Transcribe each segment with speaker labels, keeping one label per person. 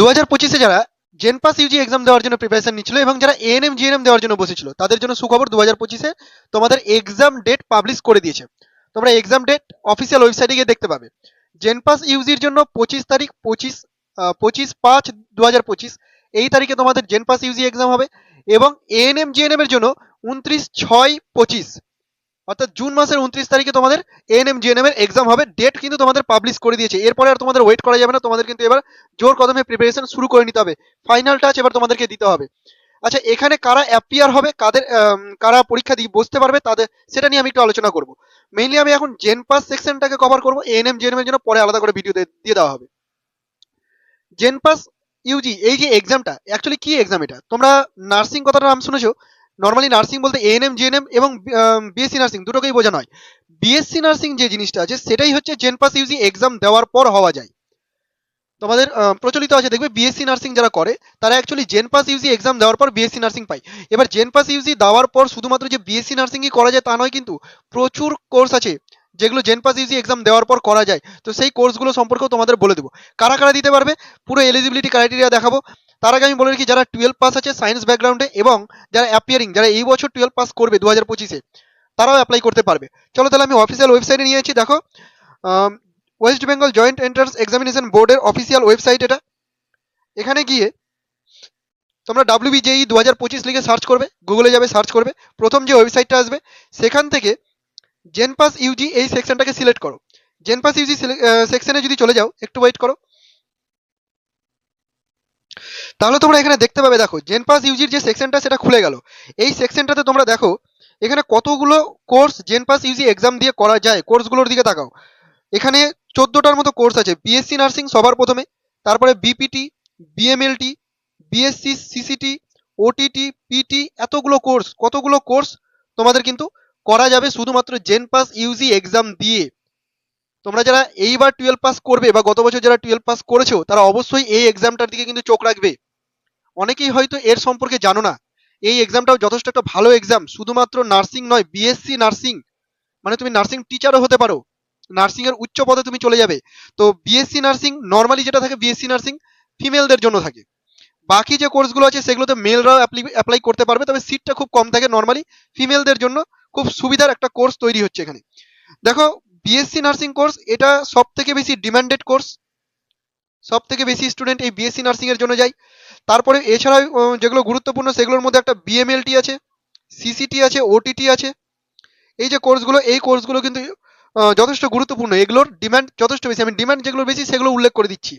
Speaker 1: দু হাজার পঁচিশে যারা জেনপাস ইউজি এক্সাম দেওয়ার জন্য প্রিপারেশন নিচ্ছিল এবং যারা এএনএম জিএনএম দেওয়ার জন্য বসেছিল, তাদের জন্য সুখবর দু হাজার পঁচিশে তোমাদের এক্সাম ডেট পাবলিশ করে দিয়েছে। তোমরা এক্সাম ডেট অফিসিয়াল ওয়েবসাইটে গিয়ে দেখতে পাবে। জেনপাস ইউজির জন্য পঁচিশ তারিখ, পঁচিশ পঁচিশ পাঁচ দু হাজার পঁচিশ, এই তারিখে তোমাদের জেনপাস ইউজি এক্সাম হবে এবং এএনএম জিএনএম এর জন্য উনত্রিশ ছয় পঁচিশ। অর্থাৎ জুন মাসের উনত্রিশ তারিখে তোমাদের এএনএম জিএনএম এর এক্সাম হবে। ডেট কিন্তু তোমাদের পাবলিশ করে দিয়েছে। এরপরে আর তোমাদের ওয়েট করা যাবে না। তোমাদের কিন্তু এবার জোর কদমে প্রিপারেশন শুরু করে নিতে হবে। ফাইনাল টাচ এবার তোমাদেরকে দিতে হবে। আচ্ছা এখানে কারা অ্যাপিয়ার হবে, কাদের কারা পরীক্ষা দিয়ে বসতে পারবে তাদের, সেটা নিয়ে আমি একটু আলোচনা করব। মেইনলি আমি এখন জেন পাস সেকশনটাকে কভার করব। এএনএম জিএনএম এর জন্য পরে আলাদা করে ভিডিও দিয়ে দেওয়া হবে। জেন পাস ইউজি এই যে এক্সামটা অ্যাকচুয়ালি কি এক্সাম এটা? তোমরা নার্সিং কথাটা নাম শুনেছো? নর্মালি নার্সিং বলতে এএনএম জিএনএম এবং বিএসসি নার্সিং দুটোকেই বোঝানো হয়। বিএসসি নার্সিং যে জিনিসটা আছে, সেটাই হচ্ছে জেন পাস ইউজি এক্সাম দেওয়ার পর হওয়া যায়। তোমাদের প্রচলিত আছে, দেখবে বিএসসি নার্সিং যারা করে, তারা actually JENPAS UG exam দেওয়ার পর বিএসসি নার্সিং পায়। এবার জেন পাস ইউজি দেওয়ার পর শুধুমাত্র যে বিএসসি নার্সিংই করা যায় তা নয় কিন্তু প্রচুর কোর্স আছে, যেগুলো জেন পাস ইউজি এক্সাম দেওয়ার পর করা যায়। তো সেই কোর্সগুলো সম্পর্কেও তোমাদের বলে দেবো। কারা কারা দিতে পারবে? পুরো এলিজিবিলিটি ক্রাইটেরিয়া দেখাবো। তার আগে আমি বলে রাখি, যারা টুয়েলভ পাস আছে সায়েন্স ব্যাকগ্রাউন্ডে এবং যারা অ্যাপিয়ারিং যারা এই বছর টুয়েলভ পাস করবে দু হাজার পঁচিশে, তারাও অ্যাপ্লাই করতে পারবে। চলো তাহলে আমি অফিসিয়াল ওয়েবসাইটে নিয়েছি দেখো। West Bengal joint entrance examination বোর্ডের অফিসিয়াল ওয়েবসাইট এটা। এখানে গিয়ে তোমরা ডাব্লিউ বিজেই দু হাজার পঁচিশ লিখে সার্চ করবে গুগলে যাবে সার্চ করবে। প্রথম যে ওয়েবসাইটটা আসবে, সেখান থেকে জেনপাস ইউজি এই সেকশনটাকে সিলেক্ট করো। জেনপাস ইউজি সেকশনে যদি চলে যাও, একটু ওয়েট করো। তাহলে তোমরা এখানে দেখতে পাবে, দেখো জেনপাস ইউজির যে সেকশনটা সেটা খুলে গেল। এই সেকশনটাতে তোমরা দেখো, এখানে কতগুলো কোর্স জেনপাস ইউজি এক্সাম দিয়ে করা যায় কোর্সগুলোর দিকে তাকাও। এখানে চোদ্দোটার মতো কোর্স আছে বিএসসি নার্সিং সবার প্রথমে, তারপরে BPT BMLT BSc CCT OTT PT এতগুলো কোর্স কতগুলো কোর্স তোমাদের কিন্তু করা যাবে শুধুমাত্র জেন পাস ইউজি এক্সাম দিয়ে। তোমরা যারা এইবার টুয়েলভ পাস করবে বা গত বছর যারা টুয়েলভ পাস করেছ, তারা অবশ্যই এই এক্সামটার দিকে কিন্তু চোখ রাখবে। অনেকেই হয়তো এর সম্পর্কে জানো না। এই এক্সামটাও যথেষ্ট একটা ভালো এক্সাম শুধুমাত্র নার্সিং নয় বিএসসি নার্সিং মানে তুমি নার্সিং টিচারও হতে পারো। নার্সিং এর উচ্চ পদে তুমি চলে যাবে। তো বিএসসি নার্সিং নর্মালি যেটা থাকে বিএসসি নার্সিং ফিমেলদের জন্য থাকে। বাকি যে কোর্সগুলো আছে, সেগুলোতে মেলরাও অ্যাপ্লাই করতে পারবে, তবে সিটটা খুব কম থাকে নর্মালি ফিমেলদের জন্য খুব সুবিধার একটা কোর্স তৈরি হচ্ছে এখানে। দেখো বিএসসি নার্সিং কোর্স এটা সব থেকে বেশি ডিমান্ডেড কোর্স সব থেকে বেশি স্টুডেন্ট এই বিএসসি নার্সিং এর জন্য যায়। তারপরে এছাড়াও যেগুলো গুরুত্বপূর্ণ, সেগুলোর মধ্যে একটা বিএমএলটি আছে সিসিটি আছে ওটিটি আছে। এই যে কোর্সগুলো এই কোর্সগুলো কিন্তু যথেষ্ট গুরুত্বপূর্ণ। এগুলোর ডিম্যান্ড যথেষ্ট বেশি। আমি ডিমান্ড যেগুলো বেশি, সেগুলো উল্লেখ করে দিচ্ছি।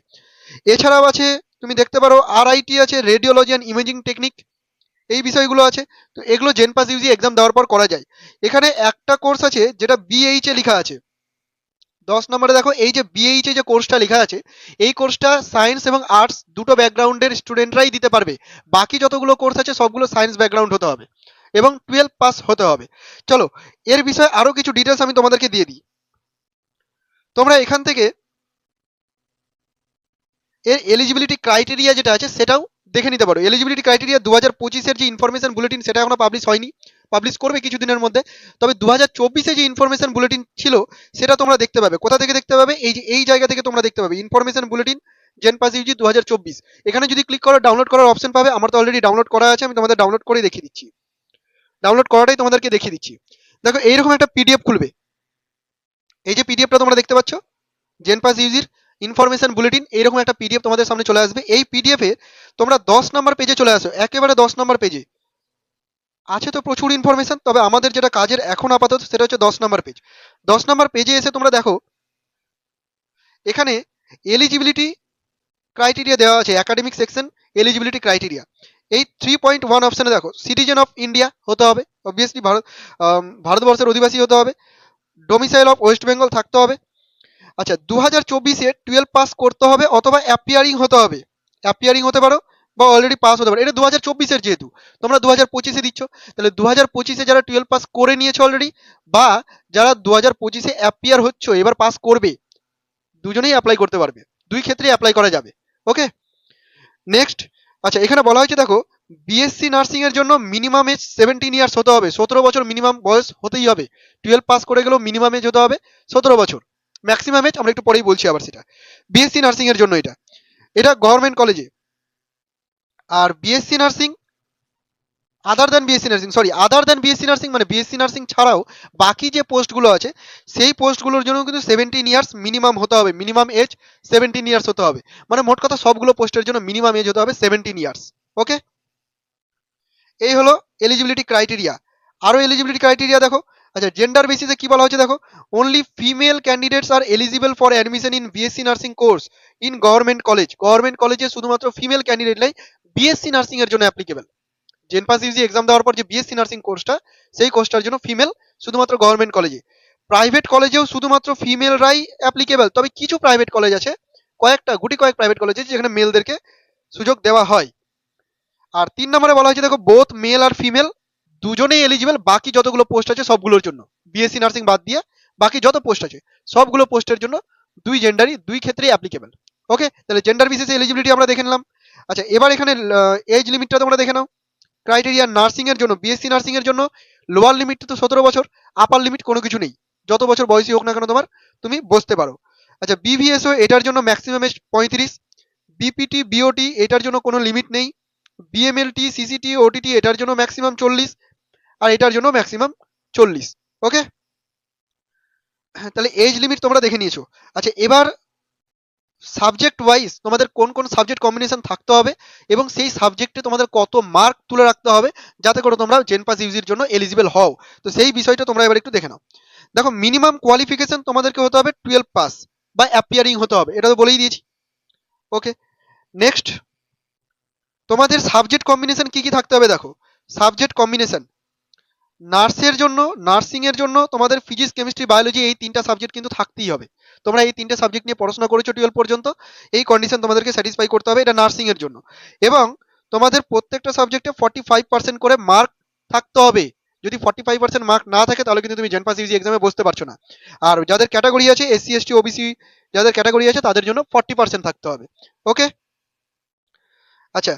Speaker 1: এছাড়াও আছে, তুমি দেখতে পারো আরআইটি আছে রেডিওলজি অ্যান্ড ইমেজিং টেকনিক এই বিষয়গুলো আছে। তো এগুলো জেনপাস ইউজি এক্সাম দেওয়ার পর করা যায়। এখানে একটা কোর্স আছে, যেটা বিএইচ লেখা আছে। দশ নম্বরে দেখো, এই যে বিএইচ যে কোর্সটা লেখা আছে, এই কোর্সটা সায়েন্স এবং আর্টস দুটো ব্যাকগ্রাউন্ডের স্টুডেন্টরাই দিতে পারবে। বাকি যতগুলো কোর্স আছে, সবগুলো সায়েন্স ব্যাকগ্রাউন্ড হতে হবে এবং টুয়েলভ পাস হতে হবে। চলো, এর বিষয়ে আরও কিছু ডিটেলস আমি তোমাদেরকে দিয়ে দিই। তোমরা এখান থেকে এর এলিজিবিলিটি ক্রাইটেরিয়া যেটা আছে, সেটাও দেখে নিতে পারো। এলিজিবিলিটি ক্রাইটেরিয়া দু হাজার পঁচিশের যে ইনফরমেশন বুলেটিন সেটা এখনও পাবলিশ হয়নি। পাবলিশ করবে কিছুদিনের মধ্যে। তবে দু হাজার চব্বিশে যে ইনফরমেশন বুলেটিন ছিল, সেটা তোমরা দেখতে পাবে। কোথা থেকে দেখতে পাবে? এই যে, এই জায়গা থেকে তোমরা দেখতে পাবে। Information bulletin JENPAS UG দু হাজার চব্বিশ। এখানে যদি ক্লিক করো ডাউনলোড করার অপশন পাবে। আমার তো অলরেডি ডাউনলোড করা আছে, আমি তোমাদের ডাউনলোড করে দেখিয়ে দিচ্ছি। ডাউনলোড করাটাই তোমাদেরকে দেখিয়ে দিচ্ছি। দেখো, এইরকম একটা পিডিএফ খুলবে। এই যে পিডিএফটা তোমরা দেখতে পাচ্ছ জেন পাস ইউজির ইনফরমেশন বুলেটিন এইরকম একটা পিডিএফ তোমাদের সামনে চলে আসবে। এই পিডিএফ এ তোমরা দশ নম্বর পেজে চলে আসো। একেবারে দশ নম্বর পেজে আছে তো প্রচুর ইনফরমেশন তবে আমাদের যেটা কাজের এখন আপাতত সেটা হচ্ছে দশ নম্বর পেজ দশ নম্বর পেজে এসে তোমরা দেখো, এখানে এলিজিবিলিটি ক্রাইটেরিয়া দেওয়া আছে একাডেমিক সেকশন এলিজিবিলিটি ক্রাইটেরিয়া এই থ্রি পয়েন্ট ওয়ান অপশানে দেখো সিটিজেন অফ ইন্ডিয়া হতে হবে অবভিয়াসলি ভারত ভারতবর্ষের অধিবাসী হতে হবে ডোমিসাইল অফ ওয়েস্ট বেঙ্গল থাকতে হবে। আচ্ছা দু হাজার চব্বিশে টুয়েলভ পাস করতে হবে অথবা অ্যাপিয়ারিং হতে হবে। অ্যাপিয়ারিং হতে পারো বা অলরেডি পাস হতে পারে। এটা দু হাজার চব্বিশের যেহেতু, তোমরা দু হাজার পঁচিশে দিচ্ছ, তাহলে দু হাজার পঁচিশে যারা টুয়েলভ পাস করে নিয়েছো অলরেডি বা যারা দু হাজার পঁচিশে অ্যাপিয়ার হচ্ছ, এবার পাস করবে, দুজনেই অ্যাপ্লাই করতে পারবে। দুই ক্ষেত্রে অ্যাপ্লাই করা যাবে। ওকে নেক্সট আচ্ছা এখানে বলা হয়েছে, দেখো বিএসসি নার্সিং এর জন্য মিনিমাম এজ সেভেন্টিন ইয়ার্স হতে হবে। সতেরো বছর মিনিমাম বয়স হতেই হবে। টুয়েলভ পাস করে গেলেও মিনিমাম এজ হতে হবে সতেরো বছর। ম্যাক্সিমাম এজ আমরা একটু পরেই বলছি আবার সেটা। বিএসসি নার্সিং এর জন্য এটা। এটা গভর্নমেন্ট কলেজে আর BSc nursing other than BSc nursing sorry other than BSc nursing মানে বিএসসি নার্সিং ছাড়াও বাকি যে পোস্টগুলো আছে, সেই পোস্টগুলোর জন্য কিন্তু সেভেন্টিন ইয়ার্স মিনিমাম হতে হবে মিনিমাম এজ সেভেন্টিন ইয়ার্স হতে হবে। মানে মোট কথা সবগুলো পোস্টের জন্য মিনিমাম এজ হতে হবে সেভেন্টিন ইয়ার্স ওকে এই হলো এলিজিবিলিটি ক্রাইটেরিয়া আরও এলিজিবিলিটি ক্রাইটেরিয়া দেখো। আচ্ছা জেন্ডার বেসিসে কি বলা হচ্ছে দেখো? Only female candidates are eligible for admission in BSc nursing course in government college government কলেজে শুধুমাত্র ফিমেল ক্যান্ডিডেটরাই বিএসসি নার্সিং এর জন্য অ্যাপ্লিকেবল জেনপাস ইউজি এক্সাম দেওয়ার পর যে বিএসসি নার্সিং কোর্সটা সেই কোর্সটার জন্য ফিমেল শুধুমাত্র গভর্নমেন্ট কলেজে প্রাইভেট কলেজেও শুধুমাত্র ফিমেলরাই অ্যাপ্লিকেবল তবে কিছু প্রাইভেট কলেজ আছে, কয়েকটা, গুটি কয়েক প্রাইভেট কলেজ আছে যেখানে মেলদেরকে সুযোগ দেওয়া হয়। আর তিন নম্বরে বলা হয়েছে, দেখো বোথ মেল আর ফিমেল দুজনেই এলিজিবল বাকি যতগুলো পোস্ট আছে সবগুলোর জন্য। বিএসসি নার্সিং বাদ দিয়ে বাকি যত পোস্ট আছে, সবগুলো পোস্টের জন্য দুই জেন্ডারই দুই ক্ষেত্রেই অ্যাপ্লিকেবল ওকে তাহলে জেন্ডার বিশেষে এলিজিবিলিটি আমরা দেখে নিলাম। আচ্ছা এবার এখানে এজ লিমিটটা তোমরা দেখে নাও। ক্রাইটেরিয়া নার্সিং এর জন্য বিএসসি নার্সিং এর জন্য লোয়ার লিমিট তো সতেরো বছর আপার লিমিট কোনো কিছু নেই। যত বছর বয়সী হোক না কেন তোমার, তুমি বসতে পারো। আচ্ছা বিভিএসও এটার জন্য ম্যাক্সিমাম এজ পঁয়ত্রিশ। বিপিটি বিওটি এটার জন্য কোনো লিমিট নেই। বিএমএলটি সিসিটি ওটিটি এটার জন্য ম্যাক্সিমাম চল্লিশ। আর এটার জন্য ম্যাক্সিমাম চল্লিশ। ওকে তাহলে এজ লিমিট তোমরা দেখে নিয়েছো। আচ্ছা এবার সাবজেক্ট ওয়াইজ তোমাদের কোন কোন সাবজেক্ট কম্বিনেশন থাকতে হবে এবং সেই সাবজেক্টে তোমাদের কত মার্ক তুলে রাখতে হবে যাতে করে তোমরা জেন পাস ইউজির জন্য এলিজিবল হও। তো সেই বিষয়টা তোমরা এবার একটু দেখে নাও। দেখো মিনিমাম কোয়ালিফিকেশন তোমাদেরকে হতে হবে টুয়েলভ পাস বা অ্যাপিয়ারিং হতে হবে, এটা তো বলেই দিয়েছি। ওকে নেক্সট তোমাদের সাবজেক্ট কম্বিনেশন কি কি থাকতে হবে দেখো। সাবজেক্ট কম্বিনেশন নার্সের জন্য নার্সিং এর জন্য তোমাদের ফিজিক্স, কেমিস্ট্রি, বায়োলজি এই তিনটা সাবজেক্ট কিন্তু থাকতেই হবে। তোমরা এই তিনটে সাবজেক্ট নিয়ে পড়াশোনা করেছ টুয়েলভ পর্যন্ত, এই কন্ডিশন তোমাদেরকে স্যাটিসফাই করতে হবে এটা নার্সিং এর জন্য। এবং তোমাদের প্রত্যেকটা সাবজেক্টে ফর্টি ফাইভ পার্সেন্ট করে মার্ক থাকতে হবে। যদি ফর্টি ফাইভ পার্সেন্ট মার্ক না থাকে, তাহলে কিন্তু তুমি জেনপাস ইউজি এক্সামে বসতে পারছ না। আর যাদের ক্যাটাগরি আছে এস এসসি এসটি ওবিসি যাদের ক্যাটাগরি আছে, তাদের জন্য ফর্টি পার্সেন্ট থাকতে হবে। ওকে আচ্ছা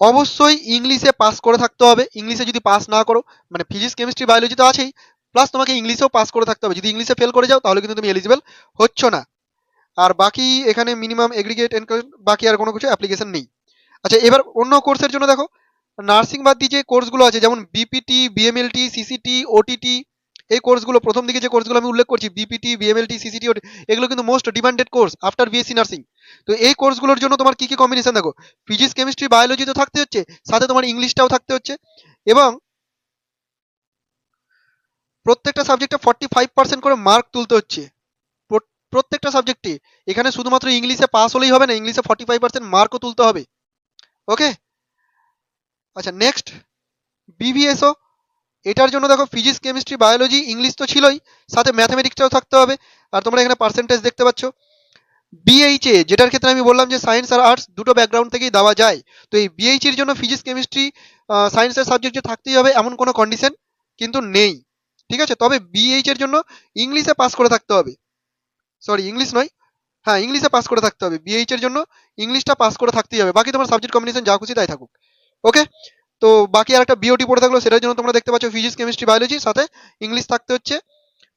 Speaker 1: অবশ্যই ইংলিশে পাস করে থাকতে হবে। ইংলিশে যদি পাস না করো মানে ফিজিক্স কেমিস্ট্রি বায়োলজি তো আছেই। প্লাস তোমাকে ইংলিশেও পাস করে থাকতে হবে। যদি ইংলিশে ফেল করে যাও, তাহলে কিন্তু তুমি এলিজিবল হচ্ছ না। আর বাকি এখানে মিনিমাম এগ্রিগেট বাকি আর কোনো কিছু অ্যাপ্লিকেশন নেই। আচ্ছা এবার অন্য কোর্সের জন্য দেখো। নার্সিং বাদ দিয়ে যে কোর্সগুলো আছে, যেমন বিপিটি বিএমএলটি সিসিটি ওটিটি এই কোর্সগুলো প্রথম দিকে যে কোর্সগুলো আমি উল্লেখ করছি বিপিটি বিএমএলটি সিসিটি এগুলো কিন্তু most demanded course after BSc nursing তো এই কোর্সগুলোর জন্য তোমার কি কি কম্বিনেশন দেখো? ফিজিক্স কেমিস্ট্রি বায়োলজি তো থাকতে হচ্ছে, সাথে তোমার ইংলিশটাও থাকতে হচ্ছে এবং প্রত্যেকটা সাবজেক্টে ফর্টি ফাইভ পার্সেন্ট করে মার্ক তুলতে হচ্ছে। প্রত্যেকটা সাবজেক্টে এখানে শুধুমাত্র ইংলিশে পাস হলেই হবে না ইংলিশে ফর্টি ফাইভ পার্সেন্ট মার্কও তুলতে হবে। ওকে আচ্ছা নেক্সট বিভিএসও এটার জন্য দেখো ফিজিক্স কেমিস্ট্রি বায়োলজি ইংলিশ তো ছিলই, সাথে ম্যাথামেটিক্সটাও থাকতে হবে, আর তোমরা এখানে পার্সেন্টেজ দেখতে পাচ্ছ। বিএইচএ যেটার ক্ষেত্রে আমি বললাম যে সায়েন্স আর আর্টস দুটো ব্যাকগ্রাউন্ড থেকেই দেওয়া যায়, তো এই বিএইচ এর জন্য ফিজিক্স কেমিস্ট্রি সায়েন্সের সাবজেক্ট যে থাকতেই হবে এমন কোনো কন্ডিশন কিন্তু নেই, ঠিক আছে? তবে বিএইচ এর জন্য ইংলিশে পাস করে থাকতে হবে। সরি ইংলিশ নয়। হ্যাঁ ইংলিশে পাস করে থাকতে হবে। বিএইচ এর জন্য ইংলিশটা পাস করে থাকতেই হবে। বাকি তোমার সাবজেক্ট কম্বিনেশন যা খুশি তাই থাকুক। ওকে তো বাকি আর একটা বিওটি পড়ে থাকল, সেটার জন্য তোমরা দেখতে পাচ্ছ ফিজিক্স কেমিস্ট্রি বায়োলজি সাথে ইংলিশ থাকতে হচ্ছে।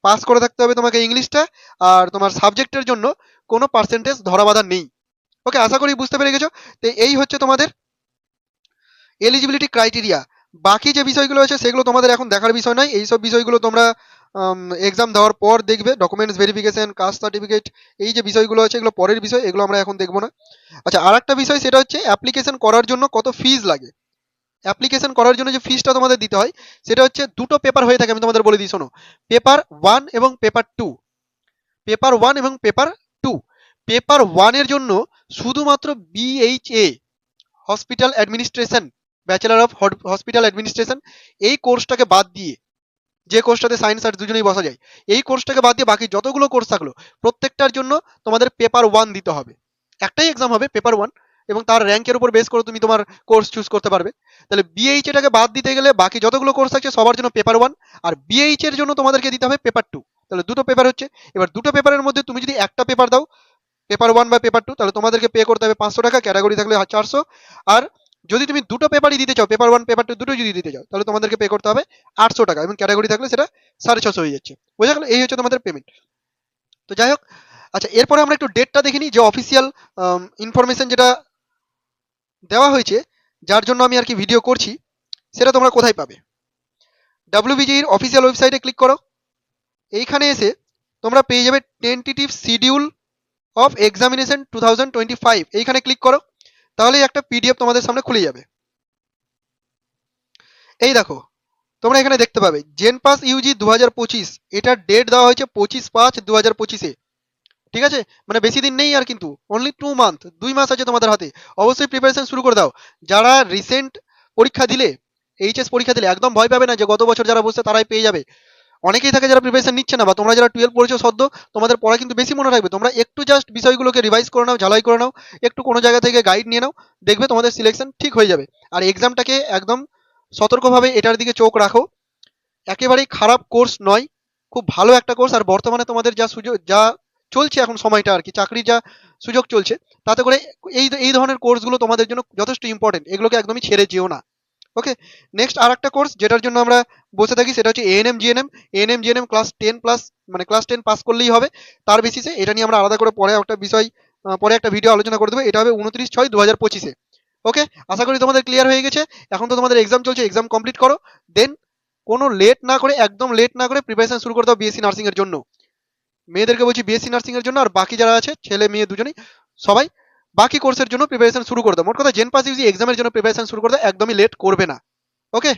Speaker 1: পাস করে থাকতে হবে তোমাকে ইংলিশটা আর তোমার সাবজেক্টের জন্য কোনো পার্সেন্টেজ ধরা বাঁধা নেই। ওকে আশা করি বুঝতে পেরে গেছো? তো এই হচ্ছে তোমাদের এলিজিবিলিটি ক্রাইটেরিয়া বাকি যে বিষয়গুলো আছে, সেগুলো তোমাদের এখন দেখার বিষয় নয়। এইসব বিষয়গুলো তোমরা এক্সাম দেওয়ার পর দেখবে। ডকুমেন্টস ভেরিফিকেশন কাস্ট সার্টিফিকেট এই যে বিষয়গুলো আছে, এগুলো পরের বিষয়, এগুলো আমরা এখন দেখব না। আচ্ছা আর একটা বিষয়, সেটা হচ্ছে অ্যাপ্লিকেশন করার জন্য কত ফিজ লাগে? অ্যাপ্লিকেশন করার জন্য যে ফিসটা তোমাদের দিতে হয়, সেটা হচ্ছে দুটো পেপার হয়ে থাকে, আমি তোমাদের বলে দিই, শোনো। পেপার ওয়ান এবং পেপার টু পেপার ওয়ান এবং পেপার টু পেপার ওয়ানের জন্য শুধুমাত্র BHA hospital administration bachelor of hospital administration এই কোর্সটাকে বাদ দিয়ে, যে কোর্সটাতে সায়েন্স আর্টস দুজনেই বসা যায়, এই কোর্সটাকে বাদ দিয়ে বাকি যতগুলো কোর্স থাকল, প্রত্যেকটার জন্য তোমাদের পেপার ওয়ান দিতে হবে। একটাই এক্সাম হবে পেপার ওয়ান এবং তার র্যাঙ্কের উপর বেস করে তুমি তোমার কোর্স চুজ করতে পারবে। তাহলে বিএইচ এটাকে বাদ দিতে গেলে বাকি যতগুলো কোর্স আছে সবার জন্য পেপার ওয়ান আর বিএইচ এর জন্য তোমাদেরকে দিতে হবে পেপার টু তাহলে দুটো পেপার হচ্ছে। এবার দুটো পেপারের মধ্যে তুমি যদি একটা পেপার দাও পেপার ওয়ান বা পেপার টু তাহলে তোমাদেরকে পে করতে হবে পাঁচশো টাকা ক্যাটাগরি থাকলে চারশো। আর যদি তুমি দুটো পেপারই দিতে চাও পেপার ওয়ান পেপার টু দুটো যদি দিতে চাও, তাহলে তোমাদেরকে পে করতে হবে আটশো টাকা এবং ক্যাটাগরি থাকলে সেটা সাড়ে ছশো হয়ে যাচ্ছে। বোঝা গেল? এই হচ্ছে তোমাদের পেমেন্ট তো যাই হোক আচ্ছা এরপরে আমরা একটু ডেটটা দেখে নিই, যে অফিসিয়াল ইনফরমেশন যেটা দেওয়া হয়েছে, যার জন্য আমি আর কি ভিডিও করছি, সেটা তোমরা কোথায় পাবে? ডাব্লিউবিজির অফিসিয়াল ওয়েবসাইটে ক্লিক করো। এইখানে এসে তোমরা পেয়ে যাবে tentative schedule of examination two thousand twenty five এইখানে ক্লিক করো, তাহলেই একটা পিডিএফ তোমাদের সামনে খুলে যাবে। এই দেখো, তোমরা এখানে দেখতে পাবে জেন পাস ইউজি দু হাজার পঁচিশ, এটার ডেট দেওয়া হয়েছে পঁচিশ পাঁচ দু হাজার পঁচিশে। ঠিক আছে? মানে বেশি দিন নেই আর কিন্তু। অনলি টু মান্থ দুই মাস আছে তোমাদের হাতে। অবশ্যই প্রিপারেশন শুরু করে দাও। যারা রিসেন্ট পরীক্ষা দিলে এইচএস পরীক্ষা দিলে, একদম ভয় পাবে না যে গত বছর যারা বসছে তারাই পেয়ে যাবে। অনেকেই থাকে যারা প্রিপারেশন নিচ্ছে না বা তোমরা যারা টুয়েলভ পড়েছো সদ্য, তোমাদের পড়া কিন্তু বেশি মনে রাখবে তোমরা একটু জাস্ট বিষয়গুলোকে রিভাইজ করে নাও, ঝালাই করে নাও, একটু কোনো জায়গা থেকে গাইড নিয়ে নাও, দেখবে তোমাদের সিলেকশন ঠিক হয়ে যাবে। আর এক্সামটাকে একদম সতর্কভাবে এটার দিকে চোখ রাখো। একেবারেই খারাপ কোর্স নয়, খুব ভালো একটা কোর্স আর বর্তমানে তোমাদের যা সুযোগ, যা চলছে এখন সময়টা আর কি, চাকরির যা সুযোগ চলছে, তাতে করে এই এই ধরনের কোর্সগুলো তোমাদের জন্য যথেষ্ট ইম্পর্টেন্ট এগুলোকে একদমই ছেড়ে যেও না। ওকে নেক্সট আর একটা কোর্স যেটার জন্য আমরা বসে থাকি সেটা হচ্ছে ANM GNM ANM GNM class ten plus মানে ক্লাস টেন পাস করলেই হবে। তার বেসিসে এটা নিয়ে আমরা আলাদা করে পরে একটা বিষয় পরে একটা ভিডিও আলোচনা করে দেবো। এটা হবে উনত্রিশ ছয় দু হাজার পঁচিশে। ওকে আশা করি তোমাদের ক্লিয়ার হয়ে গেছে। এখন তো তোমাদের এক্সাম চলছে এক্সাম কমপ্লিট করো। দেন কোনো লেট না করে, একদম লেট না করে প্রিপারেশন শুরু করে দাও বিএসসি নার্সিং এর জন্য। মেয়েদেরকে বলছি বিএসসি নার্সিং এর জন্য আর বাকি যারা আছে, ছেলে মেয়ে দুজনেই, সবাই বাকি কোর্সের জন্য প্রিপারেশন শুরু করে দাও। মোট কথা জেন পাস ইউজি এক্সামের জন্য প্রিপারেশন শুরু করে দাও, একদমই লেট করবে না। ওকে